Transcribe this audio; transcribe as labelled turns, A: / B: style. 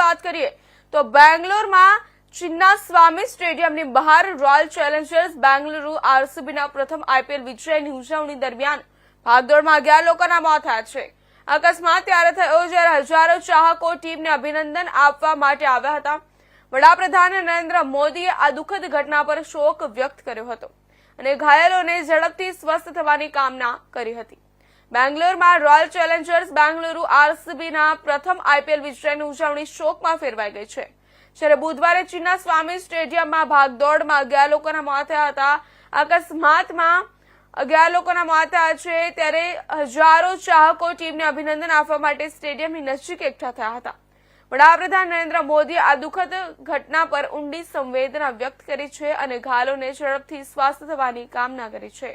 A: વાત કરીએ તો બેંગ્લોરમાં ચિન્ના સ્વામી સ્ટેડિયમની બહાર રોયલ ચેલેન્જર્સ બેંગલુરુ આરસીબીના પ્રથમ આઈપીએલ વિજયની ઉજવણી દરમિયાન ભાગદોડમાં અગિયાર લોકોના મોત થયા છે. અકસ્માત ત્યારે થયો જ્યારે હજારો ચાહકો ટીમને અભિનંદન આપવા માટે આવ્યા હતા. વડાપ્રધાન નરેન્દ્ર મોદીએ આ દુઃખદ ઘટના પર શોક વ્યક્ત કર્યો હતો અને ઘાયલોને ઝડપથી સ્વસ્થ થવાની કામના કરી હતી. બેંગ્લોરમાં રોયલ ચેલેન્જર્સ બેંગલુરુ આરસીબીના પ્રથમ આઈપીએલ વિજયની ઉજવણી શોકમાં ફેરવાઈ ગઈ છે. જ્યારે બુધવારે ચીનના સ્વામી સ્ટેડિયમમાં ભાગદોડમાં અગિયાર લોકોના મોત થયા હતા. અકસ્માતમાં અગિયાર લોકોના મોત થયા છે. ત્યારે હજારો ચાહકો ટીમને અભિનંદન આપવા માટે સ્ટેડિયમની નજીક એકઠા થયા હતા. વડાપ્રધાન નરેન્દ્ર મોદીએ આ દુઃખદ ઘટના પર ઊંડી સંવેદના વ્યક્ત કરી છે અને ઘાયલોને ઝડપથી સ્વસ્થ થવાની કામના કરી છે.